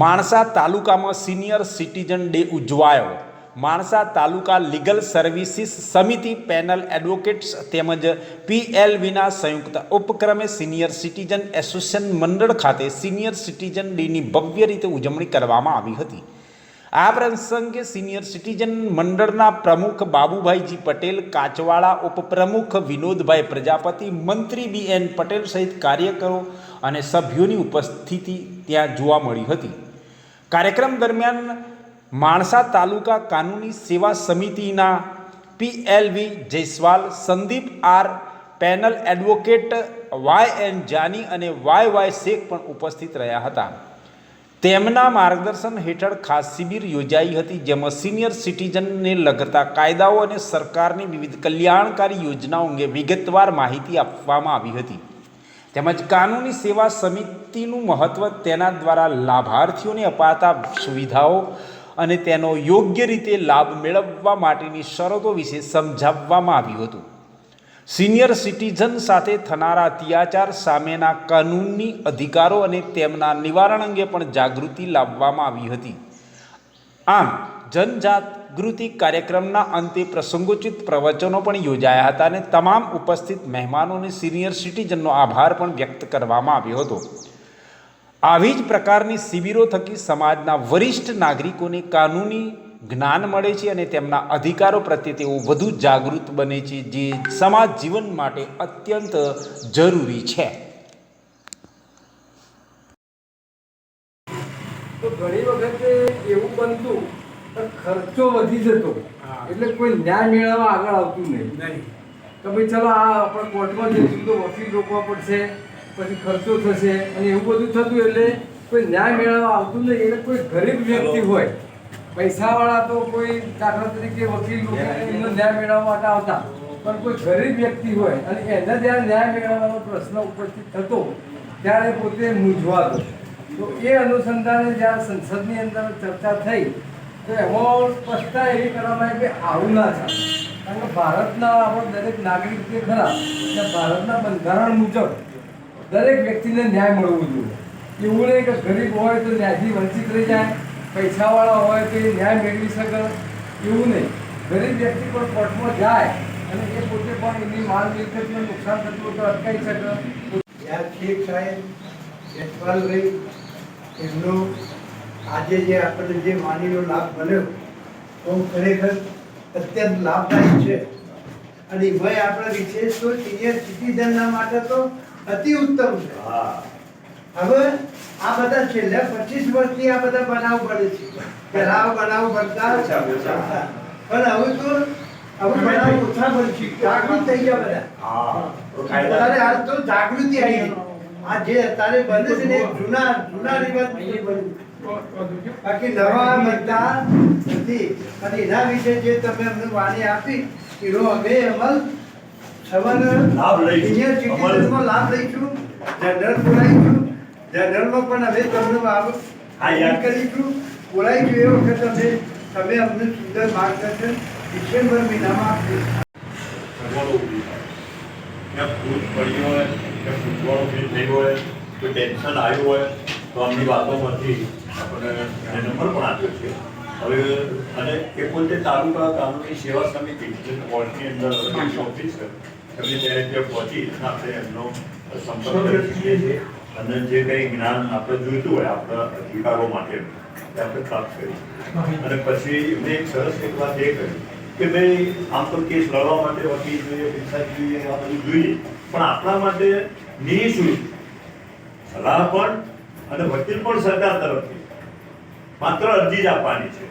માણસા તાલુકામાં senior citizen day ઉજવાયો. Mansa taluka legal services સમિતિ પેનલ એડવોકેટ્સ તેમજ પીએલવીના સંયુક્ત ઉપક્રમે સિનિયર સિટીઝન એસોસિએશન મંડળ ખાતે સિનિયર સિટીઝન ડેની ભવ્ય રીતે ઉજવણી કરવામાં આવી હતી. આ પ્રસંગે સિનિયર સિટીઝન મંડળના પ્રમુખ બાબુભાઈજી પટેલ, કાચવાળા ઉપપ્રમુખ વિનોદભાઈ પ્રજાપતિ, મંત્રી બી એન પટેલ સહિત કાર્યકરો અને સભ્યોની ઉપસ્થિતિ ત્યાં જોવા મળી હતી. કાર્યક્રમ દરમિયાન માણસા તાલુકા કાનૂની સેવા સમિતિના PLV Jaiswal, Sandeep R, panel advocate Y N Jani અને વાય વાય શેખ પણ ઉપસ્થિત રહ્યા હતા. તેમના માર્ગદર્શન હેઠળ ખાસ શિબિર યોજાઈ હતી, જેમાં સિનિયર સિટીઝનને લગતા કાયદાઓ અને સરકારની વિવિધ કલ્યાણકારી યોજનાઓ અંગે વિગતવાર માહિતી આપવામાં આવી હતી. તેમજ કાનૂની સેવા સમિતિનું મહત્ત્વ તેના દ્વારા લાભાર્થીઓને અપાતા સુવિધાઓ અને તેનો યોગ્ય રીતે લાભ મેળવવા માટેની શરતો વિશે સમજાવવામાં આવ્યું હતું. સિનિયર સિટીઝન સાથે થનારા અત્યાચાર સામેના કાનૂની અધિકારો અને તેમના નિવારણ અંગે પણ જાગૃતિ લાવવામાં આવી હતી. આમ, જનજાગૃતિ કાર્યક્રમના અંતે પ્રસંગોચિત પ્રવચનો પણ યોજાયા હતા અને તમામ ઉપસ્થિત મહેમાનો અને સિનિયર સિટીઝનનો આભાર પણ વ્યક્ત કરવામાં આવ્યો હતો. આવી જ પ્રકારની શિબિરો થકી સમાજના વરિષ્ઠ નાગરિકોને કાનૂની જ્ઞાન મળે છે અને તેમના અધિકારો પ્રત્યે તેઓ વધુ જાગૃત બને છે જે સમાજ જીવન માટે અત્યંત જરૂરી છે. તો ઘણી વખતે એવું બનતું ખર્ચો વધી જતો. એટલે કોઈ ન્યાય મેળવવા આગળ આવતું નહીં. તો ભાઈ ચલો આ આપણે કોર્ટમાં જઈશું તો વકીલ રોકવા પડશે પછી ખર્ચો થશે અને એવું બધું થતું એટલે કોઈ ન્યાય મેળવવા આવતું નહીં. એટલે કોઈ ગરીબ વ્યક્તિ હોય પૈસાવાળા તો કોઈ દાખલા તરીકે વકીલ રોકીને એનો ન્યાય મેળવવા માટે આવતા. પણ કોઈ ગરીબ વ્યક્તિ હોય અને એને જ્યારે ન્યાય મેળવવાનો પ્રશ્ન ઉપસ્થિત થતો ત્યારે પોતે મૂંઝવાતો તો એ અનુસંધાને જ્યારે સંસદની અંદર ચર્ચા થઈ તો એમાં સ્પષ્ટતા એવી કરવામાં આવી કે આવું ના થાય. કારણ કે ભારતના આપણો દરેક નાગરિક જે ખરા કે ભારતના બંધારણ મુજબ દરેક વ્યક્તિને ન્યાય મળવો જોઈએ. એવું નહીં કે ગરીબ હોય તો ન્યાયથી વંચિત રહી જાય. પૈસાવાળા હોય તો એ ન્યાય મેળવી શકે એવું નહીં. ગરીબ વ્યક્તિ પણ કોર્ટમાં જાય અને એ પોતે પણ એની માલ મિલકતને નુકસાન થતું હોય તો અટકાવી શકે. શેખ સાહેબ યશપાલભાઈ એમનો આજે જે આપણને જે માનીનો લાભ મળ્યો તો ખરેખર અત્યંત લાભદાયક છે. અને ભાઈ આપણે વિશેષ તો સિનિયર સિટીઝનના માટે તો અતિ ઉત્તમ છે. હવે આ બધા છેલ્લા પચીસ વર્ષથી આ બધા બનાવ બને છે. પહેલા બનાવ બનતા પણ હવે તો હવે બનાવ ઓછા. બનશે જાગૃત થઈ ગયા બધા. અત્યારે આજ તો જાગૃતિ આવી આ જે અત્યારે બને છે ને જૂના જૂના રિવાજ બાકી નવા બનતા નથી. અને એના વિશે જે તમે અમને વાણી આપી એનો અમે અમલ થવાનો લાભ લઈશું. લાભ લઈશું. જનરલ બોલાવીશું. જનરલમાં પણ અમે તમને લાભ હા, યાર. કરીશું બોલાવીશું એ વખત અમે તમે અમને સુંદર માર્ગદર્શન ડિસેમ્બર મહિનામાં ભૂત હોય કે ફીલ થઈ હોય કોઈ ટેન્શન આવ્યું હોય તો આમની વાતોમાંથી આપણને નંબર પણ આપ્યો છે. હવે અને એ પોતે તાલુકા કાનૂની સેવા સમિતિ જે કોર્ટની અંદર ઓફિસ છે ત્યારે ત્યાં પહોંચી આપણે એમનો સંપર્ક કરી શકીએ છીએ. અને જે કંઈ જ્ઞાન આપણે જોઈતું હોય આપણા અધિકારો માટે તે આપણે પ્રાપ્ત કરી. અને પછી એમને એક સરસ એક વાત એ કરી કે ભાઈ, આમ તો કેસ લડવા માટે વકીલ જોઈએ પૈસા જોઈએ, આ બધું જોઈએ, પણ આપણા માટે નિઃશુલ્ક સલાહ પણ અને વકીલ પણ સરકાર તરફથી. માત્ર અરજી જ આપવાની છે.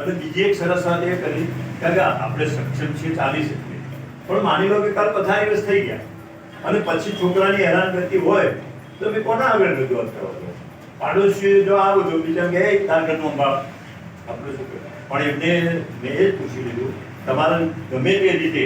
અને બીજી એક સરસ વાત એ કરી કે આપણે સક્ષમ છીએ, ચાલી શકીએ. પણ માની લો કે કાલ પથારી વસ થઈ ગયા. અને પછી છોકરાની હેરાન કરતી હોય તો મેં કોના આગળ રજૂઆત કરો પાડોશી જો આ બધું બીજા કે "એ, તાર ઘરનો બાપ. આપણે શું પણ એમને મેં એ પૂછી લીધું તમારા ગમે તે રીતે